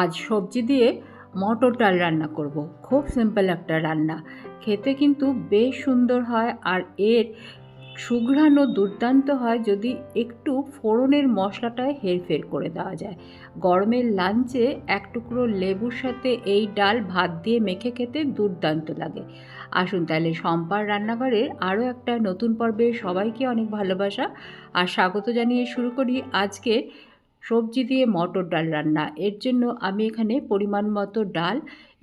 আজ সবজি দিয়ে মটর ডাল রান্না করব। খুব সিম্পল একটা রান্না। খেতে কিন্তু বেশ সুন্দর হয় আর এর সুঘ্রাণও দুর্দান্ত হয় যদি একটু ফোড়নের মশলাটায় হেরফের করে দেওয়া যায়। গরমের লাঞ্চে এক টুকরো লেবুর সাথে এই ডাল ভাত দিয়ে মেখে খেতে দুর্দান্ত লাগে। আসুন তাহলে সম্পার রান্নাঘরের আরও একটা নতুন পর্বে সবাইকে অনেক ভালোবাসা আর স্বাগত জানিয়ে শুরু করি আজকে সবজি দিয়ে মটর ডাল রান্না। এর জন্য আমি এখানে পরিমাণ মতো ডাল,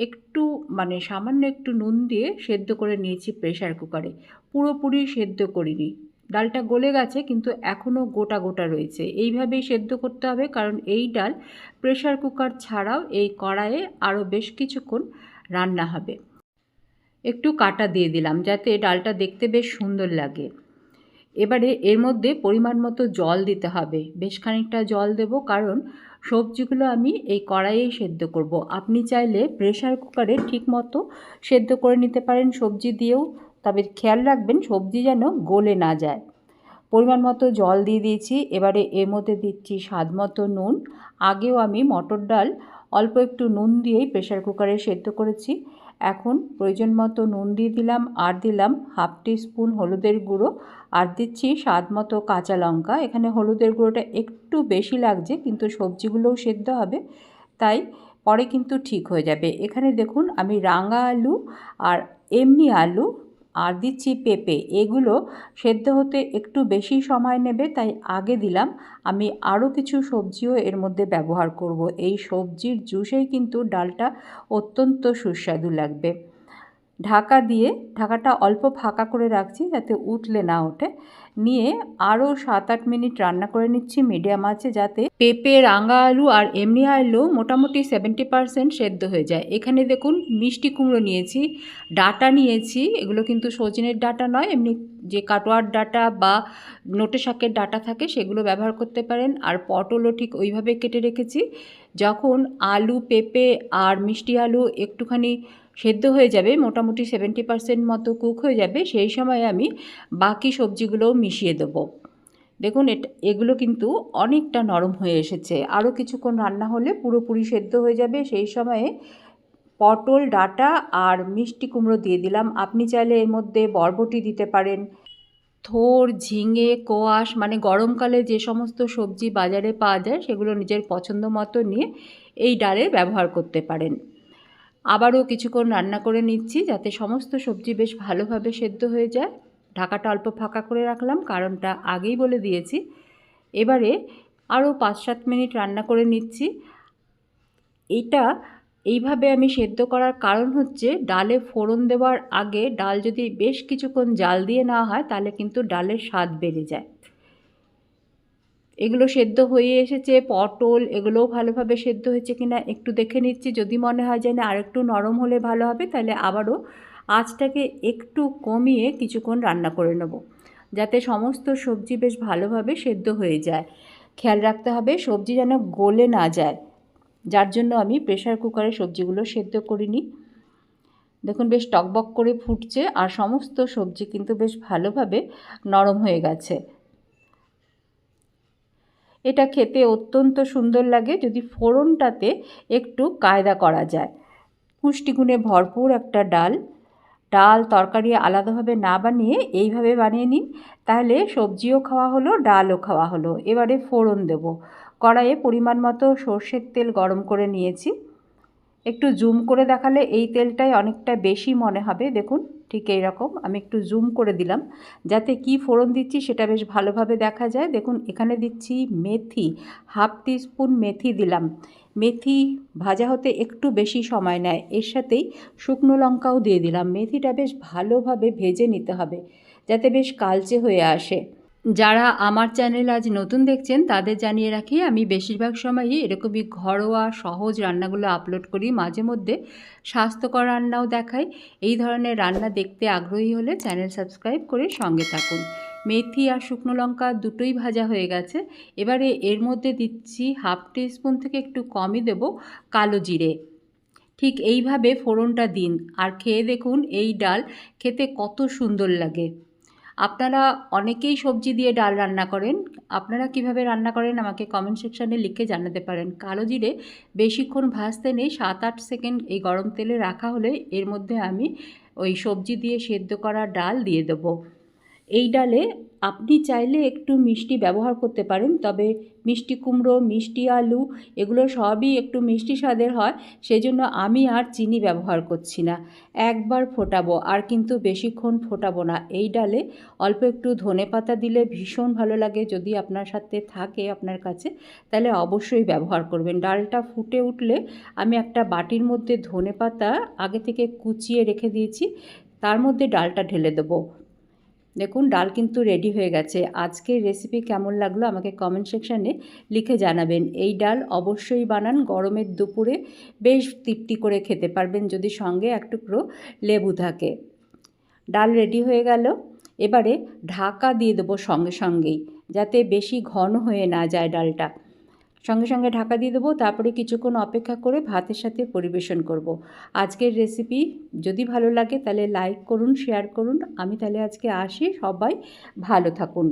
একটু মানে সামান্য একটু নুন দিয়ে সেদ্ধ করে নিয়েছি প্রেশার কুকারে। পুরোপুরি সেদ্ধ করিনি। ডালটা গলে গেছে কিন্তু এখনও গোটা গোটা রয়েছে। এইভাবেই সেদ্ধ করতে হবে কারণ এই ডাল প্রেশার কুকার ছাড়াও এই কড়াইয়ে আরও বেশ কিছুক্ষণ রান্না হবে। একটু কাটা দিয়ে দিলাম যাতে ডালটা দেখতে বেশ সুন্দর লাগে। এবারে এর মধ্যে পরিমাণ মতো জল দিতে হবে। বেশ খানিকটা জল দেব, কারণ সবজিগুলো আমি এই কড়াইয়েই সেদ্ধ করব। আপনি চাইলে প্রেশার কুকারে ঠিক মতো সেদ্ধ করে নিতে পারেন সবজি দিয়েও, তবে খেয়াল রাখবেন সবজি যেন গলে না যায়। পরিমাণ মতো জল দিয়ে দিয়েছি, এবারে এর মধ্যে দিচ্ছি স্বাদ মতো নুন। আগেও আমি মটর ডাল অল্প একটু নুন দিয়েই প্রেশার কুকারে সেদ্ধ করেছি। এখন প্রয়োজন মতো নুন দিয়ে দিলাম, আর দিলাম হাফ টি স্পুন হলুদের গুঁড়ো, আর দিচ্ছি স্বাদ মতো কাঁচা লঙ্কা। এখানে হলুদের গুঁড়োটা একটু বেশি লাগছে, কিন্তু সবজিগুলোও সেদ্ধ হবে, তাই পরে কিন্তু ঠিক হয়ে যাবে। এখানে দেখুন আমি রাঙা আলু আর এমনি আলু আর দিচ্ছি পেঁপে। এগুলো সেদ্ধ হতে একটু বেশি সময় নেবে, তাই আগে দিলাম। আমি আরও কিছু সবজিও এর মধ্যে ব্যবহার করব। এই সবজির জুসেই কিন্তু ডালটা অত্যন্ত সুস্বাদু লাগবে। ঢাকা দিয়ে, ঢাকাটা অল্প ফাঁকা করে রাখছি যাতে উঠলে না ওঠে। নিয়ে আরও সাত আট মিনিট রান্না করে নিচ্ছি মিডিয়াম আছে যাতে পেঁপে, রাঙা আলু আর এমনি আলু মোটামুটি সেভেন্টি পারসেন্ট সেদ্ধ হয়ে যায়। এখানে দেখুন মিষ্টি কুমড়ো নিয়েছি, ডাটা নিয়েছি, এগুলো কিন্তু সজনের ডাটা নয়, এমনি যে কাটোয়ার ডাটা বা নোটে শাকের ডাটা থাকে সেগুলো ব্যবহার করতে পারেন। আর পটলও ঠিক ওইভাবে কেটে রেখেছি। যখন আলু, পেঁপে আর মিষ্টি আলু একটুখানি সেদ্ধ হয়ে যাবে, মোটামুটি সেভেন্টি পার্সেন্ট মতো কুক হয়ে যাবে, সেই সময় আমি বাকি সবজিগুলোও মিশিয়ে দেবো। দেখুন, এটা, এগুলো কিন্তু অনেকটা নরম হয়ে এসেছে। আরও কিছুক্ষণ রান্না হলে পুরোপুরি সেদ্ধ হয়ে যাবে। সেই সময়ে পটল, ডাটা আর মিষ্টি কুমড়ো দিয়ে দিলাম। আপনি চাইলে এর মধ্যে বরবটি দিতে পারেন। থোর, ঝিঙে, কোয়াশ মানে গরমকালে যে সমস্ত সবজি বাজারে পাওয়া যায়, সেগুলো নিজের পছন্দ মতো নিয়ে এই ডালে ব্যবহার করতে পারেন। আবারও কিছুক্ষণ রান্না করে নিচ্ছি যাতে সমস্ত সবজি বেশ ভালোভাবে সেদ্ধ হয়ে যায়। ঢাকাটা অল্প ফাঁকা করে রাখলাম, কারণটা আগেই বলে দিয়েছি। এবারে আরও পাঁচ সাত মিনিট রান্না করে নিচ্ছি। এটা এইভাবে আমি সেদ্ধ করার কারণ হচ্ছে, ডালে ফোড়ন দেওয়ার আগে ডাল যদি বেশ কিছুক্ষণ জাল দিয়ে নেওয়া হয়, তাহলে কিন্তু ডালের স্বাদ বেড়ে যায়। এগুলো সেদ্ধ হয়ে এসেছে, পটল এগুলোও ভালোভাবে সেদ্ধ হয়েছে কিনা একটু দেখে নিচ্ছি। যদি মনে হয় যে না, আরেকটু নরম হলে ভালো হবে, তাহলে আবারও আঁচটাকে একটু কমিয়ে কিছুক্ষণ রান্না করে নেব। যাতে সমস্ত সবজি বেশ ভালোভাবে সেদ্ধ হয়ে যায়। খেয়াল রাখতে হবে সবজি যেন গলে না যায়। যার জন্য আমি প্রেশার কুকারে সবজিগুলো সেদ্ধ করিনি। দেখুন বেশ টকবক করে ফুটছে আর সমস্ত সবজি কিন্তু বেশ ভালোভাবে নরম হয়ে গেছে। এটা খেতে অত্যন্ত সুন্দর লাগে যদি ফোড়নটাতে একটু কায়দা করা যায়। পুষ্টিগুণে ভরপুর একটা ডাল। ডাল তরকারি আলাদাভাবে না বানিয়ে এইভাবে বানিয়ে নিন। তাহলে সবজিও খাওয়া হলো, ডালও খাওয়া হলো। এবারে ফোড়ন দেব। কড়াইয়ে পরিমাণ মতো সর্ষের তেল গরম করে নিয়েছি। একটু জুম করে দেখালে এই তেলটাই অনেকটা বেশি মনে হবে। দেখুন, ঠিক এই রকম আমি একটু জুম করে দিলাম। যাতে কি ফোড়ন দিচ্ছি সেটা বেশ ভালোভাবে দেখা যায়। দেখুন, এখানে দিচ্ছি মেথি, হাফ স্পুন মেথি দিলাম। মেথি ভাজা হতে একটু বেশি সময় নেয়। এর সাথেই শুকনো লঙ্কাও দিয়ে দিলাম। মেথিটা বেশ ভালোভাবে ভেজে নিতে হবে, যাতে বেশ কালচে হয়ে আসে। যারা আমার চ্যানেল আজ নতুন দেখছেন, তাদের জানিয়ে রাখি, আমি বেশিরভাগ সময়ই এরকমই ঘরোয়া, সহজ রান্নাগুলো আপলোড করি। মাঝে মধ্যে স্বাস্থ্যকর রান্নাও দেখাই। এই ধরনের রান্না দেখতে আগ্রহী হলে চ্যানেল সাবস্ক্রাইব করে সঙ্গে থাকুন। মেথি আর শুকনো লঙ্কা দুটোই ভাজা হয়ে গেছে। এবারে এর মধ্যে দিচ্ছি হাফ স্পুন থেকে একটু কমই দেব কালো জিরে। ঠিক এইভাবে ফোড়নটা দিন। আর খেয়ে দেখুন, এই ডাল খেতে কত সুন্দর লাগে। আপনারা অনেকেই সবজি দিয়ে ডাল রান্না করেন। আপনারা কীভাবে রান্না করেন আমাকে কমেন্ট সেকশানে লিখে জানাতে পারেন। কালো জিরে বেশিক্ষণ ভাজতে নেই সাত আট সেকেন্ড এই গরম তেলে রাখা হলে এর মধ্যে আমি ওই সবজি দিয়ে সেদ্ধ করা ডাল দিয়ে দেবো। এই ডালে আপনি চাইলে একটু মিষ্টি ব্যবহার করতে পারেন, তবে মিষ্টি কুমড়ো, মিষ্টি আলু এগুলো সবই একটু মিষ্টি স্বাদের হয় সেই জন্য আমি আর চিনি ব্যবহার করছি না। একবার ফোটাবো, আর কিন্তু বেশিক্ষণ ফোটাবো না। এই ডালে অল্প একটু ধনে পাতা দিলে ভীষণ ভালো লাগে, যদি আপনার সাথে থাকে আপনার কাছে, তাহলে অবশ্যই ব্যবহার করবেন। ডালটা ফুটে উঠলে আমি একটা বাটির মধ্যে ধনে পাতা আগে থেকে কুচিয়ে রেখে দিয়েছি, তার মধ্যে ডালটা ঢেলে দেবো। দেখুন, ডাল কিন্তু রেডি হয়ে গেছে। আজকের রেসিপি কেমন লাগল আমাকে কমেন্ট সেকশানে লিখে জানাবেন। এই ডাল অবশ্যই বানান, গরমের দুপুরে বেশ তৃপ্তি করে খেতে পারবেন যদি সঙ্গে এক টুকরো লেবু থাকে। ডাল রেডি হয়ে গেল। এবারে ঢাকা দিয়ে দেবো সঙ্গে সঙ্গেই, যাতে বেশি ঘন হয়ে না যায় ডালটা। সঙ্গে সঙ্গে ঢাকা দিয়ে দেবো, তারপরে কিছুক্ষণ অপেক্ষা করে ভাতের সাথে পরিবেশন করব। আজকের রেসিপি যদি ভালো লাগে তাহলে লাইক করুন শেয়ার করুন আমি তাহলে আজকে আসি, সবাই ভালো থাকুন